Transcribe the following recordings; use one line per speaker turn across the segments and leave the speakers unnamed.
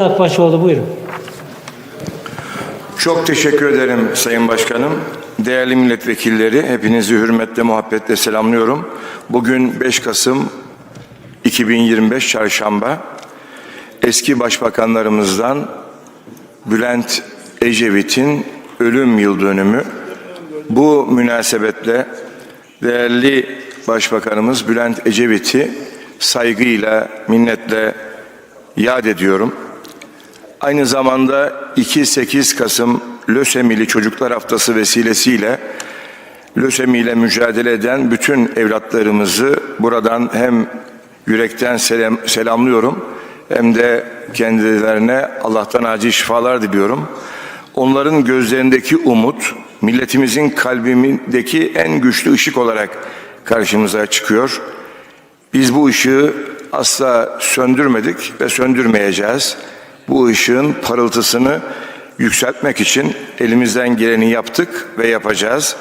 Akbaşoğlu buyurun.
Çok teşekkür ederim Sayın Başkanım. Değerli milletvekilleri, hepinizi hürmetle, muhabbetle selamlıyorum. Bugün 5 Kasım 2025 Çarşamba. Eski başbakanlarımızdan Bülent Ecevit'in ölüm yıl dönümü. Bu münasebetle değerli Başbakanımız Bülent Ecevit'i saygıyla, minnetle yad ediyorum. Aynı zamanda 2-8 Kasım Lösemili Çocuklar Haftası vesilesiyle lösemiyle mücadele eden bütün evlatlarımızı buradan hem yürekten selam, selamlıyorum hem de kendilerine Allah'tan acil şifalar diliyorum. Onların gözlerindeki umut milletimizin kalbindeki en güçlü ışık olarak karşımıza çıkıyor. Biz bu ışığı asla söndürmedik ve söndürmeyeceğiz. Bu ışığın parıltısını yükseltmek için elimizden geleni yaptık ve yapacağız.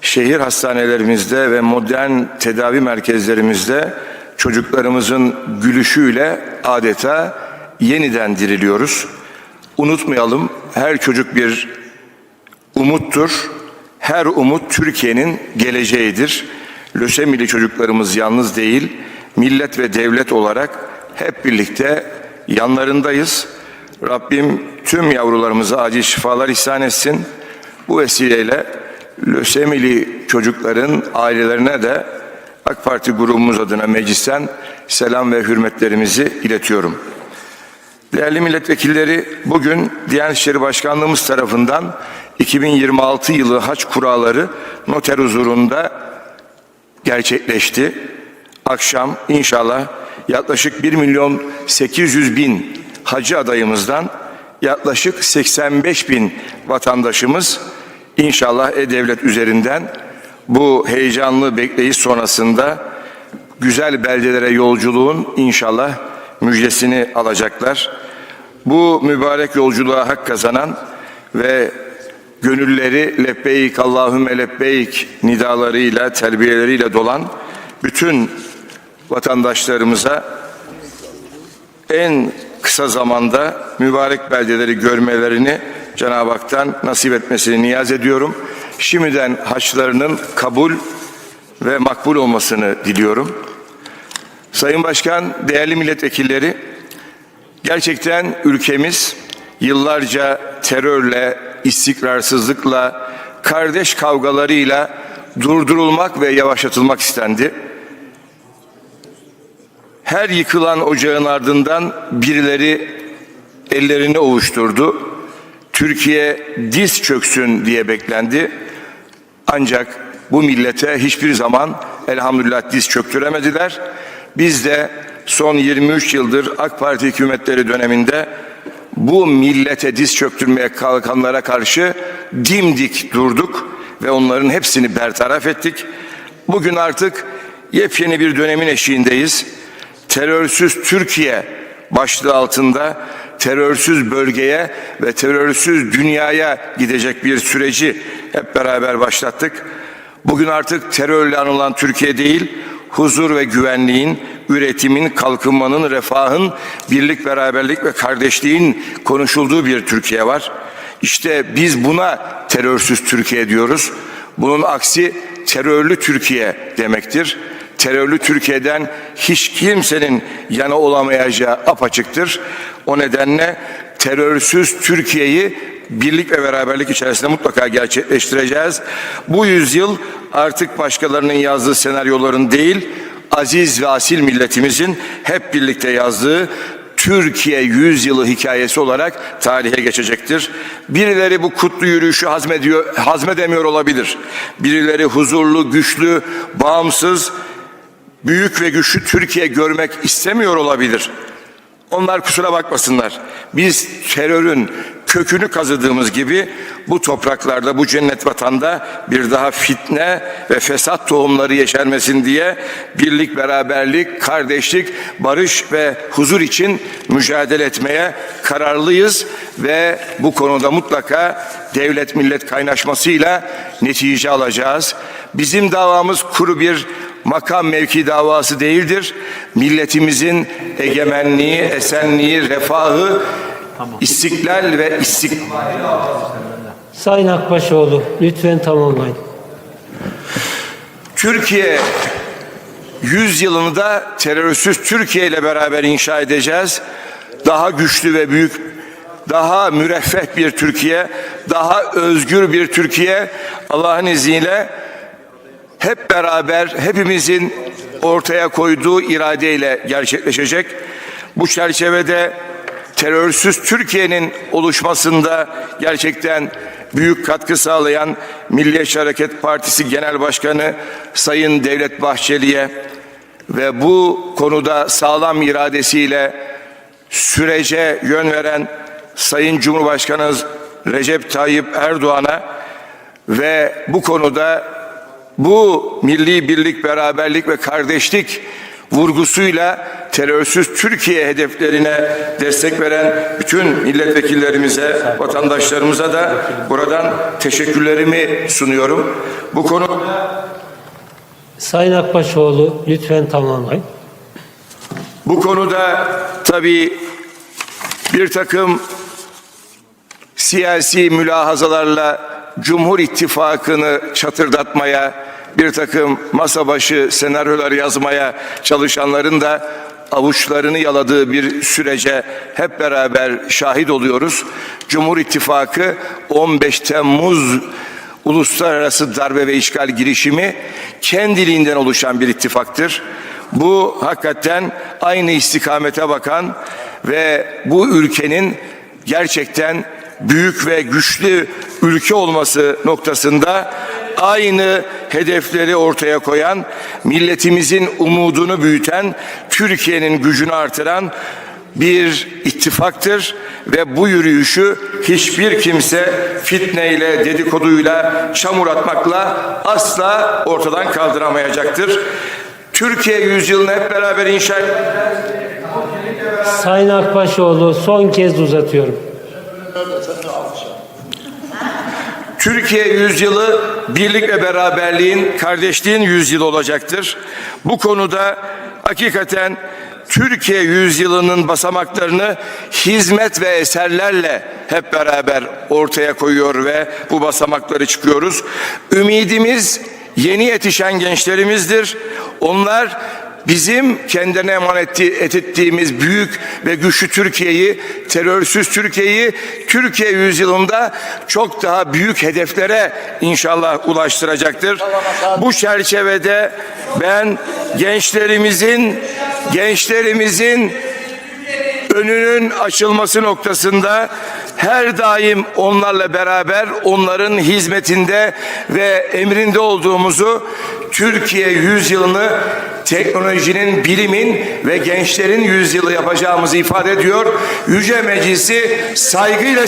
Şehir hastanelerimizde ve modern tedavi merkezlerimizde çocuklarımızın gülüşüyle adeta yeniden diriliyoruz. Unutmayalım her çocuk bir umuttur. Her umut Türkiye'nin geleceğidir. Lösemili çocuklarımız yalnız değil, millet ve devlet olarak hep birlikte yanlarındayız. Rabbim tüm yavrularımıza acil şifalar ihsan etsin. Bu vesileyle lösemili çocukların ailelerine de AK Parti grubumuz adına meclisten selam ve hürmetlerimizi iletiyorum. Değerli milletvekilleri bugün Diyanet İşleri Başkanlığımız tarafından 2026 yılı haç kuralları noter huzurunda gerçekleşti. Akşam inşallah yaklaşık 1 milyon 800 bin hacı adayımızdan yaklaşık 85 bin vatandaşımız inşallah E-Devlet üzerinden bu heyecanlı bekleyiş sonrasında güzel beldelere yolculuğun inşallah müjdesini alacaklar. Bu mübarek yolculuğa hak kazanan ve gönülleri lebbeyk Allahümme lebbeyk nidalarıyla, terbiyeleriyle dolan bütün vatandaşlarımıza en kısa zamanda mübarek beldeleri görmelerini Cenab-ı Hak'tan nasip etmesini niyaz ediyorum. Şimdiden haçlarının kabul ve makbul olmasını diliyorum. Sayın Başkan, değerli milletvekilleri, gerçekten ülkemiz yıllarca terörle, istikrarsızlıkla, kardeş kavgalarıyla durdurulmak ve yavaşlatılmak istendi. Her yıkılan ocağın ardından birileri ellerini ovuşturdu. Türkiye diz çöksün diye beklendi. Ancak bu millete hiçbir zaman elhamdülillah diz çöktüremediler. Biz de son 23 yıldır AK Parti hükümetleri döneminde bu millete diz çöktürmeye kalkanlara karşı dimdik durduk ve onların hepsini bertaraf ettik. Bugün artık yepyeni bir dönemin eşiğindeyiz. Terörsüz Türkiye başlığı altında terörsüz bölgeye ve terörsüz dünyaya gidecek bir süreci hep beraber başlattık. Bugün artık terörle anılan Türkiye değil, huzur ve güvenliğin, üretimin, kalkınmanın, refahın, birlik, beraberlik ve kardeşliğin konuşulduğu bir Türkiye var. İşte biz buna terörsüz Türkiye diyoruz. Bunun aksi terörlü Türkiye demektir. Terörlü Türkiye'den hiç kimsenin yana olamayacağı apaçıktır. O nedenle terörsüz Türkiye'yi birlik ve beraberlik içerisinde mutlaka gerçekleştireceğiz. Bu yüzyıl artık başkalarının yazdığı senaryoların değil, aziz ve asil milletimizin hep birlikte yazdığı Türkiye yüzyılı hikayesi olarak tarihe geçecektir. Birileri bu kutlu yürüyüşü hazmediyor, hazmedemiyor olabilir. Birileri huzurlu, güçlü, bağımsız, büyük ve güçlü Türkiye görmek istemiyor olabilir. Onlar kusura bakmasınlar. Biz terörün kökünü kazıdığımız gibi bu topraklarda, bu cennet vatanda bir daha fitne ve fesat tohumları yeşermesin diye birlik, beraberlik, kardeşlik, barış ve huzur için mücadele etmeye kararlıyız ve bu konuda mutlaka devlet millet kaynaşmasıyla netice alacağız. Bizim davamız kuru bir makam mevki davası değildir. Milletimizin egemenliği, esenliği, refahı, istiklal ve istikbal
Sayın Akbaşoğlu lütfen tamamlayın.
Türkiye 100 yılını da terörsüz Türkiye ile beraber inşa edeceğiz. Daha güçlü ve büyük, daha müreffeh bir Türkiye, daha özgür bir Türkiye Allah'ın izniyle hep beraber hepimizin ortaya koyduğu iradeyle gerçekleşecek. Bu çerçevede terörsüz Türkiye'nin oluşmasında gerçekten büyük katkı sağlayan Milliyetçi Hareket Partisi Genel Başkanı Sayın Devlet Bahçeli'ye ve bu konuda sağlam iradesiyle sürece yön veren Sayın Cumhurbaşkanı Recep Tayyip Erdoğan'a ve bu konuda bu milli birlik, beraberlik ve kardeşlik vurgusuyla terörsüz Türkiye hedeflerine destek veren bütün milletvekillerimize, vatandaşlarımıza da buradan teşekkürlerimi sunuyorum. Bu konu
Sayın Akbaşoğlu lütfen tamamlayın.
Bu konuda tabii bir takım siyasi mülahazalarla Cumhur İttifakı'nı çatırdatmaya, bir takım masa başı senaryolar yazmaya çalışanların da avuçlarını yaladığı bir sürece hep beraber şahit oluyoruz. Cumhur İttifakı 15 Temmuz uluslararası darbe ve işgal girişimi kendiliğinden oluşan bir ittifaktır. Bu hakikaten aynı istikamete bakan ve bu ülkenin gerçekten büyük ve güçlü ülke olması noktasında aynı hedefleri ortaya koyan, milletimizin umudunu büyüten, Türkiye'nin gücünü artıran bir ittifaktır ve bu yürüyüşü hiçbir kimse fitneyle, dedikoduyla, çamur atmakla asla ortadan kaldıramayacaktır. Türkiye yüzyılını hep beraber inşa
Sayın Akbaşoğlu son kez uzatıyorum.
Türkiye yüzyılı birlik ve beraberliğin, kardeşliğin yüzyılı olacaktır. Bu konuda hakikaten Türkiye yüzyılının basamaklarını hizmet ve eserlerle hep beraber ortaya koyuyor ve bu basamakları çıkıyoruz. Ümidimiz yeni yetişen gençlerimizdir. Onlar bizim kendine emanet ettiğimiz büyük ve güçlü Türkiye'yi, terörsüz Türkiye'yi Türkiye yüzyılında çok daha büyük hedeflere inşallah ulaştıracaktır. Bu çerçevede ben gençlerimizin gençlerimizin önünün açılması noktasında her daim onlarla beraber onların hizmetinde ve emrinde olduğumuzu Türkiye yüzyılını teknolojinin, bilimin ve gençlerin yüzyılı yapacağımızı ifade ediyor. Yüce Meclisi saygıyla.